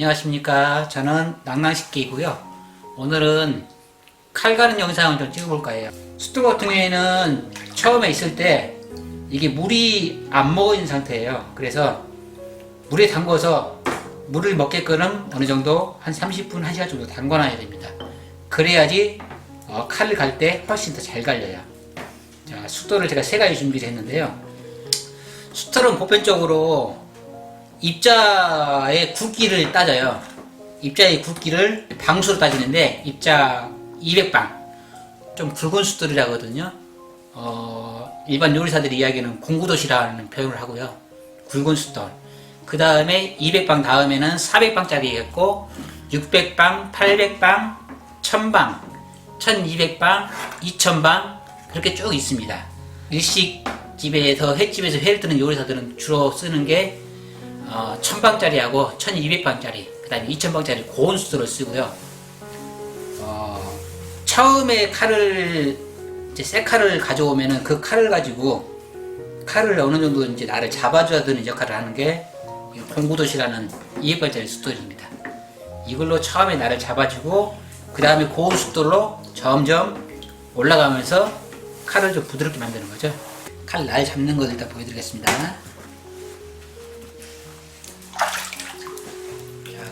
안녕하십니까. 저는 낭낭식기이고요. 오늘은 칼 가는 영상을 좀 찍어볼까 해요. 숫도 같은 경우에는 처음에 있을 때 이게 물이 안 먹어진 상태예요. 그래서 물에 담궈서 물을 먹게끔 어느 정도 한 30분 1시간 정도 담궈 놔야 됩니다. 그래야지 어, 칼을 갈 때 훨씬 더 잘 갈려요. 자 숫도를 제가 세 가지 준비를 했는데요. 숫도는 보편적으로 입자의 굵기를 따져요. 입자의 굵기를 방수로 따지는데 입자 200방 좀 굵은 숫돌이라 하거든요. 어, 일반 요리사들이 이야기하는 공구도시라는 표현을 하고요. 굵은 숫돌. 그 다음에 200방 다음에는 400방짜리 있고 600방, 800방, 1000방, 1200방, 2000방 그렇게 쭉 있습니다. 일식 집에서 횟집에서 회를 뜨는 요리사들은 주로 쓰는 게 어, 1000방짜리하고 1200방짜리, 그 다음에 2000방짜리 고온 수도를 쓰고요. 어, 처음에 칼을, 이제 새 칼을 가져오면은 그 칼을 가지고 칼을 어느 정도 이제 나를 잡아줘야 되는 역할을 하는 게 공구도시라는 200방짜리 숫돌입니다. 이걸로 처음에 나를 잡아주고 그 다음에 고온 숫돌로 점점 올라가면서 칼을 좀 부드럽게 만드는 거죠. 칼 날 잡는 거 일단 보여드리겠습니다.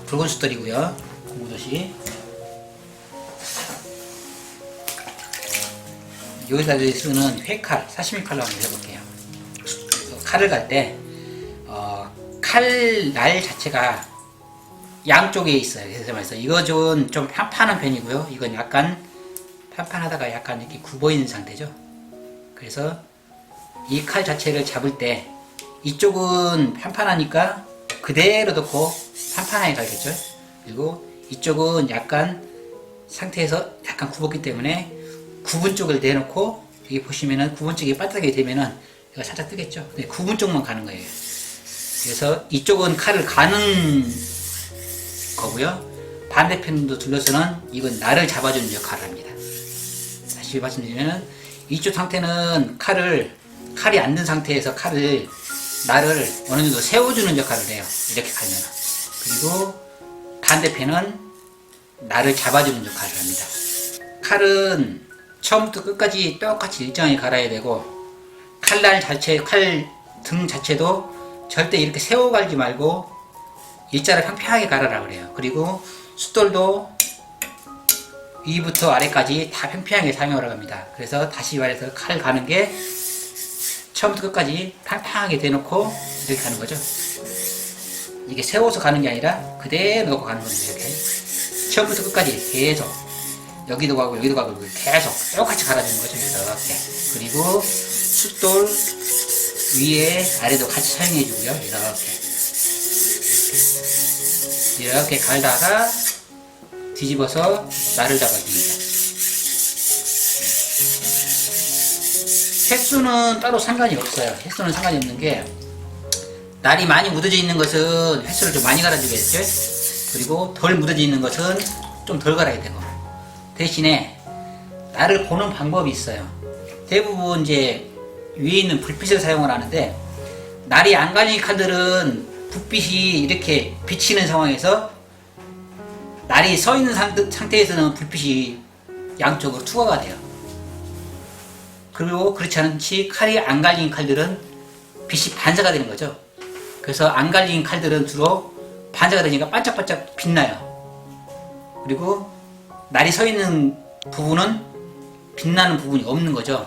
붉은 숫돌이고요. 공구도시. 여기다들 쓰는 회칼, 사시미 칼로 한번 해볼게요. 칼을 갈 때, 어, 칼 날 자체가 양쪽에 있어요. 그래서 말해서 이거 좀, 좀 판판한 편이고요. 이건 약간 판판하다가 약간 이렇게 굽어 있는 상태죠. 그래서 이 칼 자체를 잡을 때 이쪽은 판판하니까 그대로 넣고 판판하게 갈겠죠. 그리고 이쪽은 약간 상태에서 약간 굽었기 때문에 굽은 쪽을 내놓고 여기 보시면은 굽은 쪽이 바닥에 되면은 얘가 살짝 뜨겠죠. 근데 굽은 쪽만 가는 거예요. 그래서 이쪽은 칼을 가는 거고요. 반대편도 둘러서는 이건 나를 잡아주는 역할을 합니다. 다시 말씀드리면 이쪽 상태는 칼을 칼이 안 든 상태에서 칼을 나를 어느 정도 세워주는 역할을 해요. 이렇게 가면 그리고 반대편은 나를 잡아주는 역할을 합니다. 칼은 처음부터 끝까지 똑같이 일정하게 갈아야 되고 칼날 자체, 칼 등 자체도 절대 이렇게 세워 갈지 말고 일자를 평평하게 갈아라 그래요. 그리고 숫돌도 위부터 아래까지 다 평평하게 사용하라고 합니다. 그래서 다시 말해서 칼 가는 게 처음부터 끝까지 팡팡하게 대놓고 이렇게 가는 거죠. 이게 세워서 가는 게 아니라 그대로 놓고 가는 겁니다. 이렇게 처음부터 끝까지 계속 여기도 가고 여기도 가고 계속 똑같이 갈아주는 거죠. 이렇게 그리고 숫돌 위에 아래도 같이 사용해 주고요. 이렇게 이렇게 갈다가 뒤집어서 날을 잡아줍니다. 횟수는 따로 상관이 없어요. 횟수는 상관이 없는 게 날이 많이 묻어져 있는 것은 횟수를 좀 많이 갈아주겠죠. 그리고 덜 묻어져 있는 것은 좀 덜 갈아야 되고 대신에 날을 보는 방법이 있어요. 대부분 이제 위에 있는 불빛을 사용을 하는데 날이 안 갈린 칼들은 불빛이 이렇게 비치는 상황에서 날이 서 있는 상, 상태에서는 불빛이 양쪽으로 투과가 돼요. 그리고 그렇지 않지 칼이 안 갈린 칼들은 빛이 반사가 되는 거죠. 그래서 안 갈린 칼들은 주로 반사가 되니까 반짝반짝 빛나요. 그리고 날이 서 있는 부분은 빛나는 부분이 없는 거죠.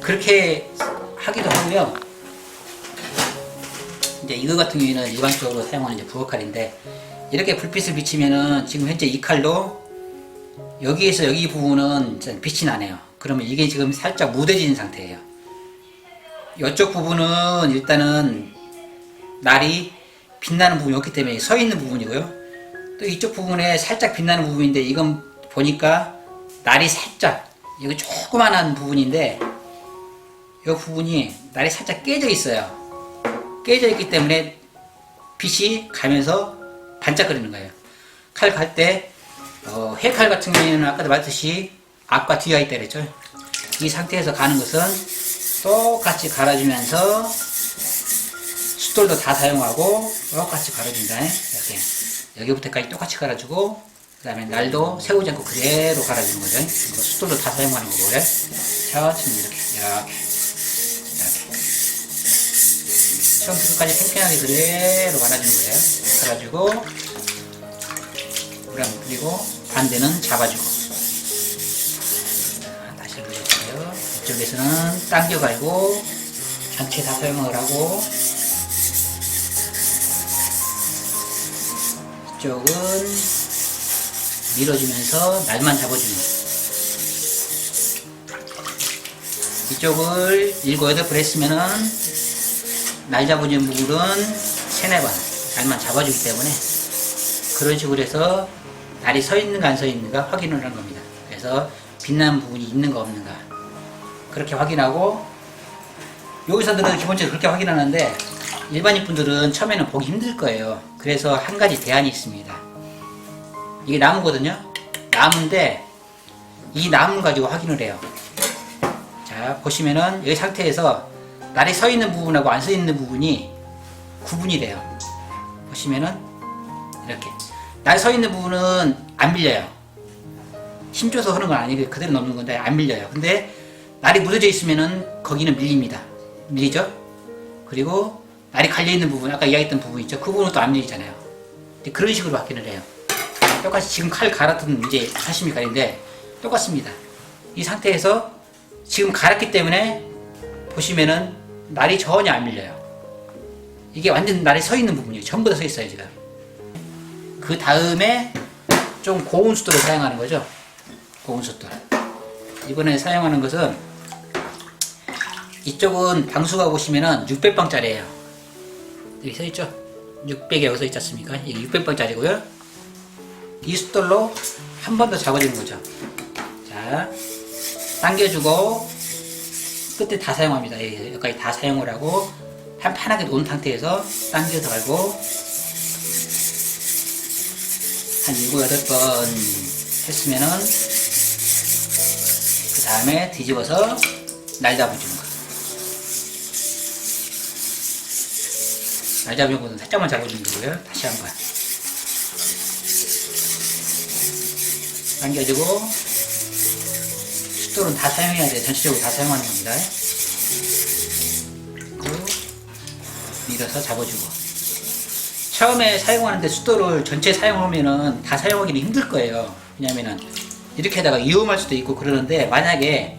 그렇게 하기도 하고요. 이제 이거 같은 경우에는 일반적으로 사용하는 이제 부엌 칼인데 이렇게 불빛을 비치면은 지금 현재 이 칼도 여기에서 여기 부분은 좀 빛이 나네요. 그러면 이게 지금 살짝 무뎌진 상태예요. 이쪽 부분은 일단은 날이 빛나는 부분이 없기 때문에 서 있는 부분이고요. 또 이쪽 부분에 살짝 빛나는 부분인데 이건 보니까 날이 살짝 이거 조그만한 부분인데 이 부분이 날이 살짝 깨져 있어요. 깨져 있기 때문에 빛이 가면서 반짝거리는 거예요. 칼 갈 때, 어, 회칼 같은 경우에는 아까도 말했듯이 앞과 뒤가 있다 그랬죠. 이 상태에서 가는 것은 똑같이 갈아주면서 숫돌도 다 사용하고 똑같이 갈아준다. 어떻게 여기부터까지 똑같이 갈아주고 그 다음에 날도 세우지 않고 그대로 갈아주는 거죠. 이거 숫돌로 다 사용하는 거고요. 천천히 이렇게 이렇게 이렇게 처음부터 끝까지 팽팽하게 그대로 갈아주는 거예요. 갈아주고 그럼 그리고 반대는 잡아주고 자, 다시 올려주세요. 이쪽에서는 당겨 갈고 전체 다 사용을 하고 이쪽은 밀어주면서 날만 잡아주는 이쪽을 일곱 여덟 번 했으면은 날 잡아주는 부분은 세네 번 날만 잡아주기 때문에 그런 식으로 해서 날이 서 있는가 안 서 있는가 확인을 하는 겁니다. 그래서 빛나는 부분이 있는가 없는가 그렇게 확인하고 여기서 들은 기본적으로 그렇게 확인하는데 일반인 분들은 처음에는 보기 힘들 거예요. 그래서 한 가지 대안이 있습니다. 이게 나무거든요. 나무인데 이 나무를 가지고 확인을 해요. 자 보시면은 여기 상태에서 날이 서 있는 부분하고 안 서 있는 부분이 구분이 돼요. 보시면은 이렇게 날 서 있는 부분은 안 밀려요. 힘줘서 하는 건 아니고 그대로 넘는 건데 안 밀려요. 근데 날이 무뎌져 있으면은 거기는 밀립니다. 밀리죠? 그리고 날이 갈려 있는 부분, 아까 이야기했던 부분 있죠? 그 부분은 또. 근데 그런 식으로 확인을 해요. 똑같이 지금 칼 갈았던 이제 사시미 칼인데 똑같습니다. 이 상태에서 지금 갈았기 때문에 보시면은 날이 전혀 안 밀려요. 이게 완전 날이 서 있는 부분이에요. 전부 다 서 있어요, 지금. 그 다음에 좀 고운 숫도를 사용하는 거죠. 고운 숫도. 이번에 사용하는 것은 이쪽은 방수가 보시면은 600방짜리예요. 여기 서 있죠? 600에 여기 서 있지 않습니까? 이게 600방짜리고요. 이 숫돌로 한 번더 잡아주는 거죠. 자, 당겨주고 끝에 다 사용합니다. 예, 여기까지 다 사용을 하고 판판하게 놓은 상태에서 당겨 들어가고 한 7, 8번 했으면은 그 다음에 뒤집어서 날 잡아주는 거. 날 잡아주는 것은 살짝만 잡아주는 거고요. 다시 한 번. 당겨주고 숫돌은 다 사용해야 돼요. 전체적으로 다 사용하는 겁니다. 밀어서 잡아주고 처음에 사용하는데 숫돌을 전체 사용하면은 다 사용하기는 힘들 거예요. 왜냐면은 이렇게 하다가 위험할 수도 있고 그러는데 만약에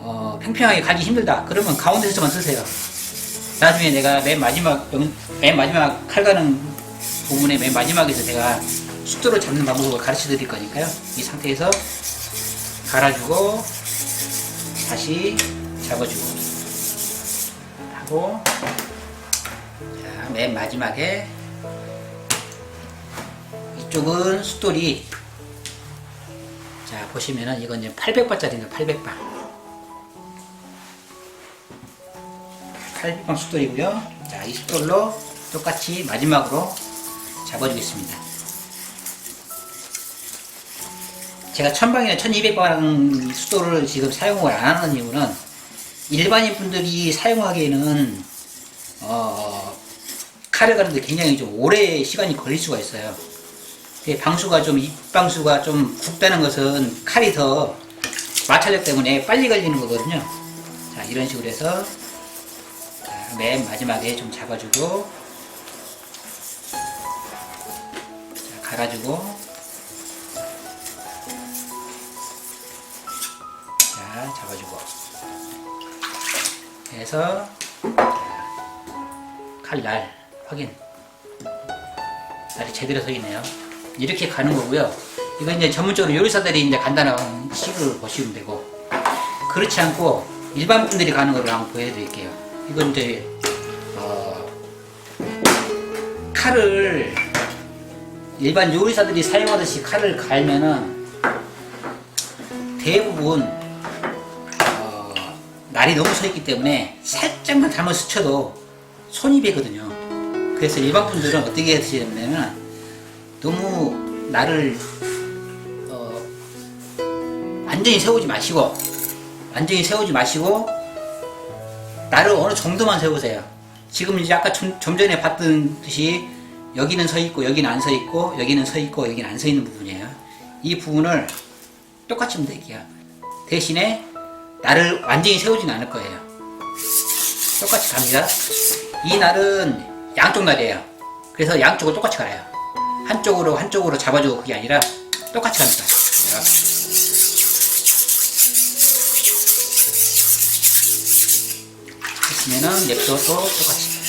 어, 평평하게 가기 힘들다 그러면 가운데서만 쓰세요. 나중에 내가 맨 마지막 영- 맨 마지막 칼 가는 부분에 맨 마지막에서 제가 숫돌을 잡는 방법을 가르쳐 드릴 거니까요. 이 상태에서 갈아주고 다시 잡아주고 하고 자, 맨 마지막에 이쪽은 숫돌이 자 보시면은 이건 이제 800바짜리입니다 800방 800방 숫돌이고요 자 이 숫돌로 똑같이 마지막으로 잡아주겠습니다 제가 1000방이나 1200방 숫돌을 지금 사용을 안 하는 이유는 일반인 분들이 사용하기에는 어, 칼을 가는데 굉장히 좀 오래 시간이 걸릴 수가 있어요. 근데 방수가 좀 입방수가 좀 굵다는 것은 칼이 더 마찰력 때문에 빨리 걸리는 거거든요. 자 이런 식으로 해서 자, 맨 마지막에 좀 잡아주고 자, 갈아주고. 자 잡아주고. 해서 칼날 확인. 날이 제대로 서 있네요. 이렇게 가는 거고요. 이거 이제 전문적으로 요리사들이 이제 간단한 식을 보시면 되고 그렇지 않고 일반 분들이 가는 거를 한번 보여드릴게요 이건 이제 어, 칼을 일반 요리사들이 사용하듯이 칼을 갈면은 대부분 어, 날이 너무 서 있기 때문에 살짝만 잘못 스쳐도 손이 베거든요. 그래서 일반 분들은 어떻게 하시냐면 너무 날을 어, 완전히 세우지 마시고 완전히 세우지 마시고 날을 어느 정도만 세우세요. 지금 이제 아까 좀, 좀 전에 봤던 듯이 여기는 서 있고 여기는 안 서 있고 여기는 서 있고 여기는 안 서 있는 부분이에요. 이 부분을 똑같이 될게요. 대신에 날을 완전히 세우지는 않을 거예요. 똑같이 갑니다. 이 날은 양쪽 날이에요. 그래서 양쪽을 똑같이 갈아요. 한쪽으로 한쪽으로 잡아주고 그게 아니라 똑같이 갑니다. 자. 했으면은 냅둬도 똑같이.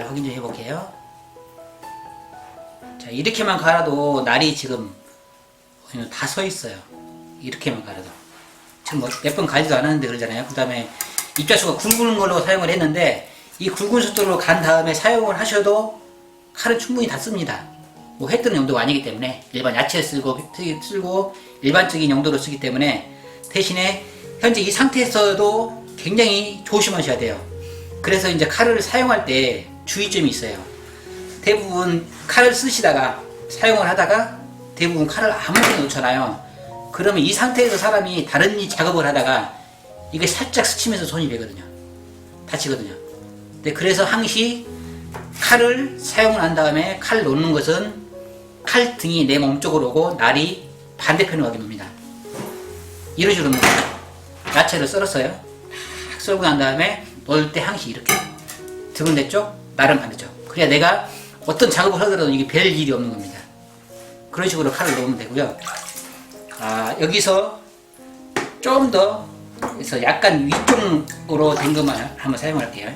날 확인 좀 해볼게요. 자, 이렇게만 갈아도 날이 지금 다 서 있어요. 이렇게만 갈아도. 지금 뭐 몇번 갈지도 않았는데 그러잖아요. 그 다음에 입자수가 굵은 걸로 사용을 했는데 이 굵은 숫도로 간 다음에 사용을 하셔도 칼은 충분히 다 씁니다. 뭐 회 뜨는 용도가 아니기 때문에 일반 야채 쓰고 쓰- 쓰고 일반적인 용도로 쓰기 때문에 대신에 현재 이 상태에서도 굉장히 조심하셔야 돼요. 그래서 이제 칼을 사용할 때 주의점이 있어요. 대부분 칼을 쓰시다가 사용을 하다가 대부분 칼을 아무 데나 놓잖아요. 그러면 이 상태에서 사람이 다른 일 작업을 하다가 이게 살짝 스치면서 손이 베거든요. 다치거든요. 네, 그래서 항시 칼을 사용을 한 다음에 칼 놓는 것은 칼 등이 내 몸 쪽으로 오고 날이 반대편으로 가게 됩니다. 이런 식으로 놓는 거예요. 야채를 썰었어요. 딱 썰고 난 다음에 넣을 때 항시 이렇게 등은 내 쪽, 날은 반대쪽. 그래야 내가 어떤 작업을 하더라도 이게 별 일이 없는 겁니다. 그런 식으로 칼을 놓으면 되고요. 아, 여기서 좀 더 그래서 약간 위쪽으로 된 것만 한번 사용할게요.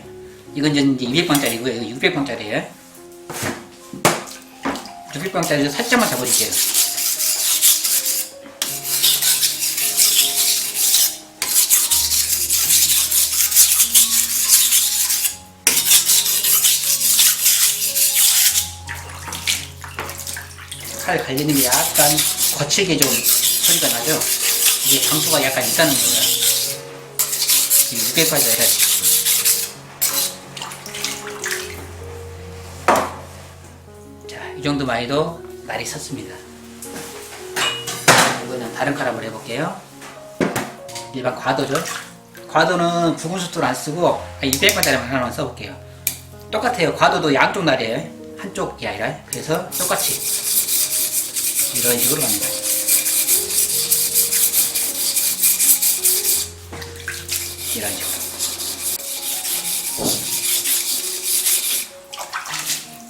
이건 이제 200번짜리고요. 이거 600번짜리예요. 600번짜리에서 살짝만 잡아줄게요. 칼 갈리는 게 약간 거칠게 좀 소리가 나죠? 이게 장수가 약간 있다는 거예요. 600까지 해야 자, 이 정도만 해도 날이 섰습니다. 이거는 다른 칼 한번 해볼게요. 일반 과도죠. 과도는 붉은 수트를 안 쓰고 200번짜리 하나만 써볼게요. 똑같아요. 과도도 양쪽 날이에요. 한쪽이 아니라. 그래서 똑같이 이런 식으로 갑니다. 이런 식으로.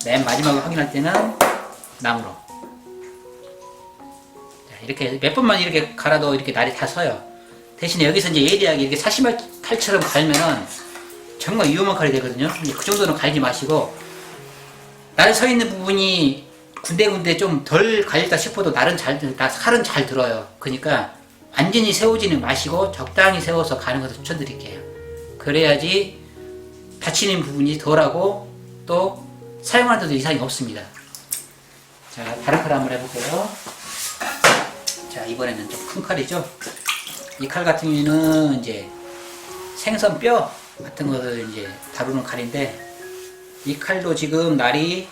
맨 마지막으로 확인할 때는 나무로. 자, 이렇게 몇 번만 이렇게 갈아도 이렇게 날이 다 서요. 대신에 여기서 이제 예리하게 이렇게 사시마 칼처럼 갈면은 정말 위험한 칼이 되거든요. 그 정도는 갈지 마시고 날서 있는 부분이 군데군데 좀 덜 갈렸다 싶어도 날은 잘, 칼은 잘 들어요. 그러니까 완전히 세우지는 마시고 적당히 세워서 가는 것을 추천드릴게요. 그래야지 다치는 부분이 덜하고 또 사용하는 데도 이상이 없습니다. 자, 다른 칼 한번 해볼게요. 자, 이번에는 좀 큰 칼이죠. 이 칼 같은 경우는 이제 생선 뼈 같은 것을 이제 다루는 칼인데 이 칼도 지금 날이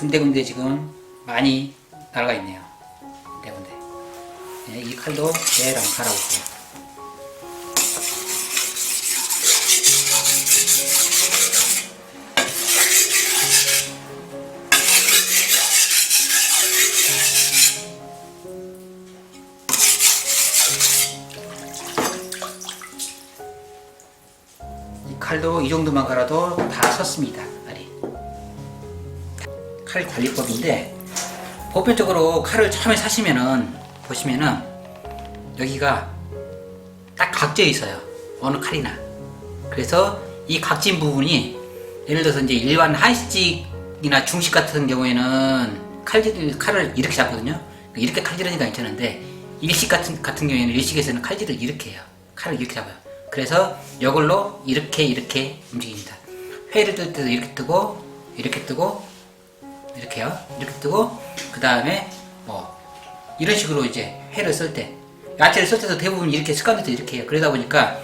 군데군데 지금 많이 날아가 있네요. 군데군데. 네, 이 칼도 한번 갈아볼게요. 이 칼도 이 정도만 갈아도 다 섰습니다. 칼 관리법인데 보편적으로 칼을 처음에 사시면은 보시면은 여기가 딱 각져 있어요. 어느 칼이나. 그래서 이 각진 부분이 예를 들어서 이제 일반 한식이나 중식 같은 경우에는 칼질 칼을 이렇게 잡거든요. 이렇게 칼질하니까 괜찮은데 일식 같은 같은 경우에는 일식에서는 칼질을 이렇게 해요. 칼을 이렇게 잡아요. 그래서 이걸로 이렇게 이렇게 움직입니다. 회를 뜰 때도 이렇게 뜨고 이렇게 뜨고 이렇게요. 이렇게 뜨고 그 다음에 뭐 이런 식으로 이제 회를 쓸 때 야채를 쓸 때도 대부분 이렇게 습관돼서 이렇게 해요. 그러다 보니까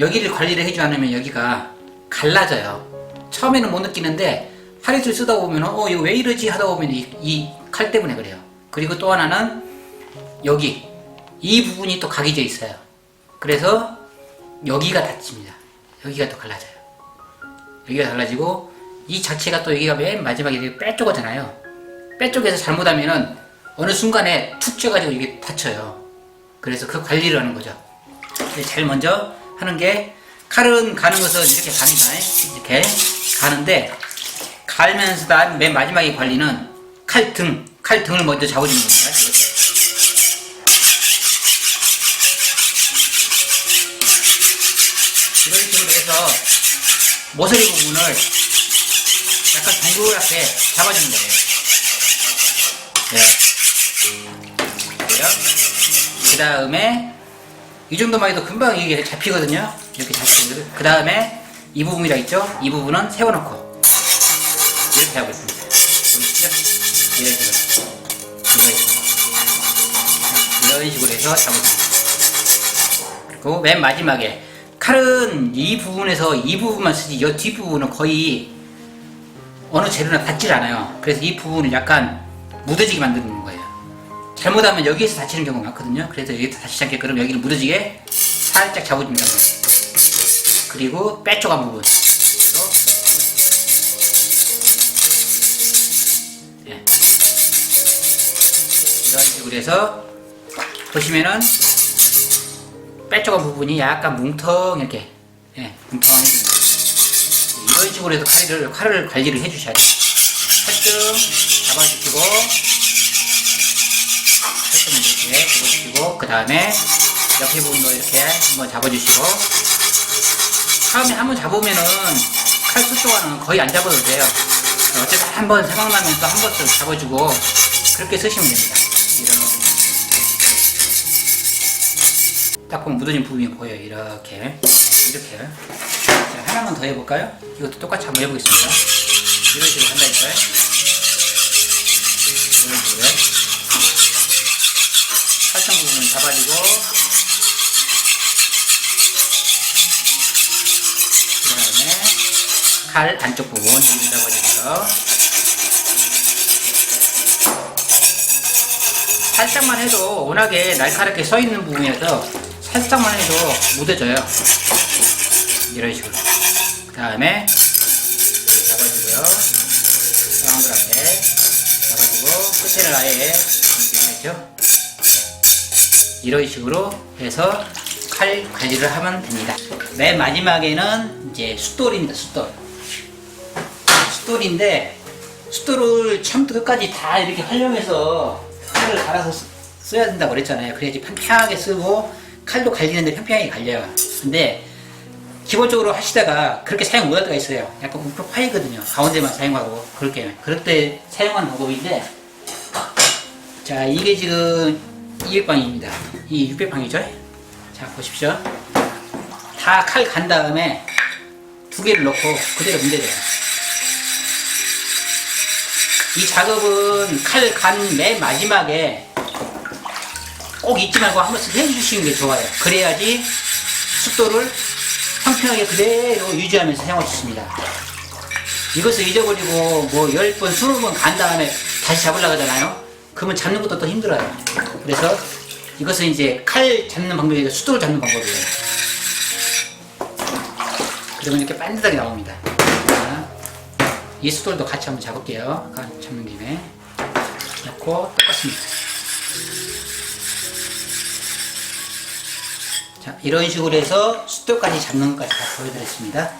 여기를 관리를 해주지 않으면 여기가 갈라져요. 처음에는 못 느끼는데 하리수를 쓰다 보면 어 이거 왜 이러지 하다 보면 이 칼 때문에 그래요. 그리고 또 하나는 여기 이 부분이 또 각이 져 있어요. 그래서 여기가 닫힙니다. 여기가 또 갈라져요. 여기가 달라지고 이 자체가 또 여기가 맨 마지막에 이렇게 빼 쪼가잖아요. 빼 쪽에서 잘못하면은 어느 순간에 툭 쪄가지고 이게 다쳐요. 그래서 그 관리를 하는 거죠. 제일 먼저 하는 게 칼은 가는 것은 이렇게 갑니다. 이렇게 가는데 갈면서 난맨 마지막에 관리는 칼 등, 칼 등을 먼저 잡아주는 겁니다. 이렇게. 이런 식으로 해서 모서리 부분을 약간 동그랗게 잡아주는 거예요. 네. 그 다음에 이 정도만 해도 금방 이게 잡히거든요. 이렇게 잡히거든요. 그 다음에 이 부분이라 있죠? 이 부분은 세워놓고 이렇게 하고 있습니다. 이런 식으로. 이런 식으로. 해서 잡아줍니다. 그리고 맨 마지막에 칼은 이 부분에서 이 부분만 쓰지 이 뒷부분은 거의 어느 재료나 닿질 않아요. 그래서 이 부분을 약간 묻어지게 만드는 거예요. 잘못하면 여기에서 다치는 경우가 많거든요. 그래서 여기서 다치지 않게 그럼 여기를 묻어지게 살짝 잡아줍니다. 그리고 빼쪽한 부분. 예. 이런 식으로 해서 보시면은 빼쪽한 부분이 약간 뭉텅 이렇게 예, 뭉텅해집니다. 이런 식으로 해서 칼을, 칼을 관리를 해주셔야 돼요. 살짝 잡아주시고 살짝 이렇게 잡아주시고 그 다음에 옆에 부분도 이렇게 한번 잡아주시고 처음에 한번 잡으면은 칼쓸 동안은 거의 안 잡아도 돼요. 어쨌든 한 번 생각나면 또 한번더 잡아주고 그렇게 쓰시면 됩니다. 이런 딱 보면 묻어진 부분이 보여요. 이렇게 이렇게 자, 하나만 더 해볼까요? 이것도 똑같이 한번 해보겠습니다. 이런 식으로 한다니까요. 이런 식으로 살짝 부분을 잡아주고 그 다음에 칼 안쪽 부분 여기 잡아주고요. 살짝만 해도 워낙에 날카롭게 서 있는 부분이어서 살짝만 해도 묻어져요. 이런 식으로. 그 다음에 잡아주고요. 동그랗게 잡아주고 끝에를 아예 이렇게 하죠. 이런 식으로 해서 칼 관리를 하면 됩니다. 맨 마지막에는 이제 숫돌입니다. 숫돌. 숫돌인데 숫돌을 처음부터 끝까지 다 이렇게 활용해서 칼을 갈아서 쓰- 써야 된다고 그랬잖아요. 그래야지 평평하게 쓰고 칼도 갈리는데 평평하게 갈려요. 근데 기본적으로 하시다가 그렇게 사용 못할 때가 있어요. 약간 우표 파이거든요. 가운데만 사용하고 그렇게 그럴 때 사용하는 방법인데 자 이게 지금 200방입니다. 이 600방이죠. 자 보십시오. 다 칼 간 다음에 두 개를 넣고 그대로 문대줘요. 이 작업은 칼 간 맨 마지막에 꼭 잊지 말고 한 번씩 해주시는 게 좋아요. 그래야지 습도를 평평하게 그대로 유지하면서 있습니다. 이것을 잊어버리고 뭐 10번, 20번 간 다음에 다시 잡으려고 하잖아요. 그러면 잡는 것도 더 힘들어요. 그래서 이것은 이제 칼 잡는 방법이 수도를 잡는 방법이에요. 그러면 이렇게 반듯하게 나옵니다. 자, 이 수돌도 같이 한번 잡을게요. 잡는 김에 넣고 똑같습니다. 자, 이런 식으로 해서 숫돌까지 잡는 것까지 다 보여드렸습니다.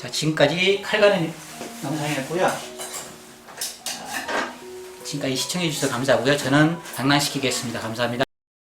자, 지금까지 칼가는 영상이었고요. 지금까지 시청해주셔서 감사하고요. 저는 장난시키겠습니다. 감사합니다.